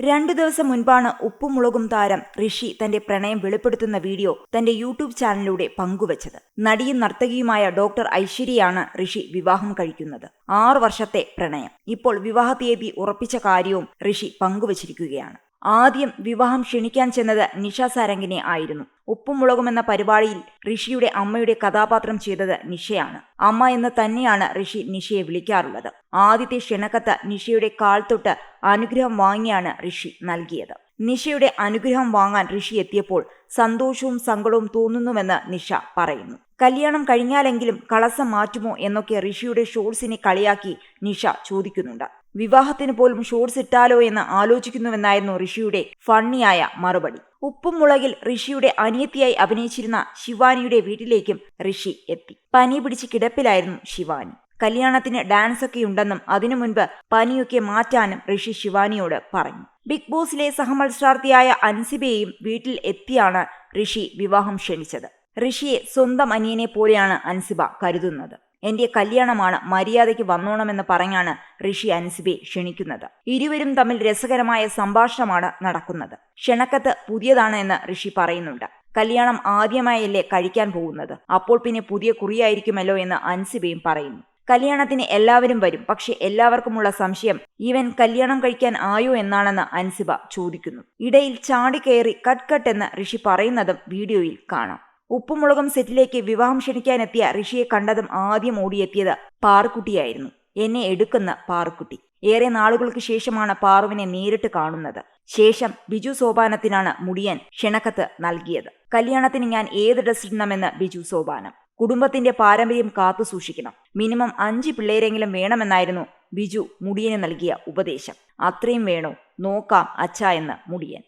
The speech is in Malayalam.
രണ്ടു ദിവസം മുൻപാണ് ഉപ്പും മുളകും താരം ഋഷി തന്റെ പ്രണയം വെളിപ്പെടുത്തുന്ന വീഡിയോ തന്റെ യൂട്യൂബ് ചാനലിലൂടെ പങ്കുവച്ചത്. നടിയും നർത്തകിയുമായ ഡോക്ടർ ഐശ്വര്യയാണ് ഋഷി വിവാഹം കഴിക്കുന്നത്. ആറു വർഷത്തെ പ്രണയം. ഇപ്പോൾ വിവാഹ തീയതി ഉറപ്പിച്ച കാര്യവും ഋഷി പങ്കുവച്ചിരിക്കുകയാണ്. ആദ്യം വിവാഹം ക്ഷണിക്കാൻ ചെന്നത് നിഷ സാരംഗിനെ ആയിരുന്നു. ഉപ്പും മുളകും എന്ന പരിപാടിയിൽ ഋഷിയുടെ അമ്മയുടെ കഥാപാത്രം ചെയ്തത് നിഷയാണ്. അമ്മ എന്ന് തന്നെയാണ് ഋഷി നിഷയെ വിളിക്കാറുള്ളത്. ആദ്യത്തെ ക്ഷണക്കത്ത് നിഷയുടെ കാൽ തൊട്ട് അനുഗ്രഹം വാങ്ങിയാണ് ഋഷി നൽകിയത്. നിഷയുടെ അനുഗ്രഹം വാങ്ങാൻ ഋഷി എത്തിയപ്പോൾ സന്തോഷവും സങ്കടവും തോന്നുന്നുവെന്ന് നിഷ പറയുന്നു. കല്യാണം കഴിഞ്ഞാലെങ്കിലും കളസം മാറ്റുമോ എന്നൊക്കെ ഋഷിയുടെ ഷോർട്സിനെ കളിയാക്കി നിഷ ചോദിക്കുന്നുണ്ട്. വിവാഹത്തിന് പോലും ഷോർട്സ് ഇട്ടാലോ എന്ന് ആലോചിക്കുന്നുവെന്നായിരുന്നു ഋഷിയുടെ ഫണ്ണിയായ മറുപടി. ഉപ്പും മുളകിൽ ഋഷിയുടെ അനിയത്തിയായി അഭിനയിച്ചിരുന്ന ശിവാനിയുടെ വീട്ടിലേക്കും ഋഷി എത്തി. പനി പിടിച്ച് കിടപ്പിലായിരുന്നു ശിവാനി. കല്യാണത്തിന് ഡാൻസ് ഒക്കെ ഉണ്ടെന്നും അതിനു മുൻപ് പനിയൊക്കെ മാറ്റാനും ഋഷി ശിവാനിയോട് പറഞ്ഞു. ബിഗ് ബോസിലെ സഹമത്സരാർത്ഥിയായ അൻസിബയെയും വീട്ടിൽ എത്തിയാണ് ഋഷി വിവാഹം ക്ഷണിച്ചത്. ഋഷിയെ സ്വന്തം അനിയനെ പോലെയാണ് അൻസിബ കരുതുന്നത്. എന്റെ കല്യാണമാണ് മര്യാദയ്ക്ക് വന്നോണമെന്ന് പറഞ്ഞാണ് ഋഷി അൻസിബെ ക്ഷണിക്കുന്നത്. ഇരുവരും തമ്മിൽ രസകരമായ സംഭാഷണമാണ് നടക്കുന്നത്. ക്ഷണക്കത്ത് പുതിയതാണ് എന്ന് ഋഷി പറയുന്നുണ്ട്. കല്യാണം ആദ്യമായല്ലേ കഴിക്കാൻ പോകുന്നത്? അപ്പോൾ പിന്നെ പുതിയ കുറിയായിരിക്കുമല്ലോ എന്ന് അൻസിബയും പറയുന്നു. കല്യാണത്തിന് എല്ലാവരും വരും. പക്ഷെ എല്ലാവർക്കുമുള്ള സംശയം ഇവൻ കല്യാണം കഴിക്കാൻ ആയോ എന്നാണെന്ന് അൻസിബ ചോദിക്കുന്നു. ഇടയിൽ ചാടിക്കയറി കട്ട് കട്ട് എന്ന് ഋഷി പറയുന്നതും വീഡിയോയിൽ കാണാം. ഉപ്പുമുളകും സെറ്റിലേക്ക് വിവാഹം ക്ഷണിക്കാനെത്തിയ ഋഷിയെ കണ്ടതും ആദ്യം ഓടിയെത്തിയത് പാറുക്കുട്ടിയായിരുന്നു. എന്നെ എടുക്കുന്ന പാറുക്കുട്ടി. ഏറെ നാളുകൾക്ക് ശേഷമാണ് പാറുവിനെ നേരിട്ട് കാണുന്നത്. ശേഷം ബിജു സോപാനത്തിനാണ് മുടിയൻ ക്ഷണക്കത്ത് നൽകിയത്. കല്യാണത്തിന് ഞാൻ ഏത് ഡ്രസ് ഇടണമെന്ന് ബിജു സോപാനം. കുടുംബത്തിന്റെ പാരമ്പര്യം കാത്തു സൂക്ഷിക്കണം. മിനിമം അഞ്ച് പിള്ളേരെങ്കിലും വേണമെന്നായിരുന്നു ബിജു മുടിയന് നൽകിയ ഉപദേശം. അത്രയും വേണോ? നോക്കാം അച്ഛ എന്ന് മുടിയൻ.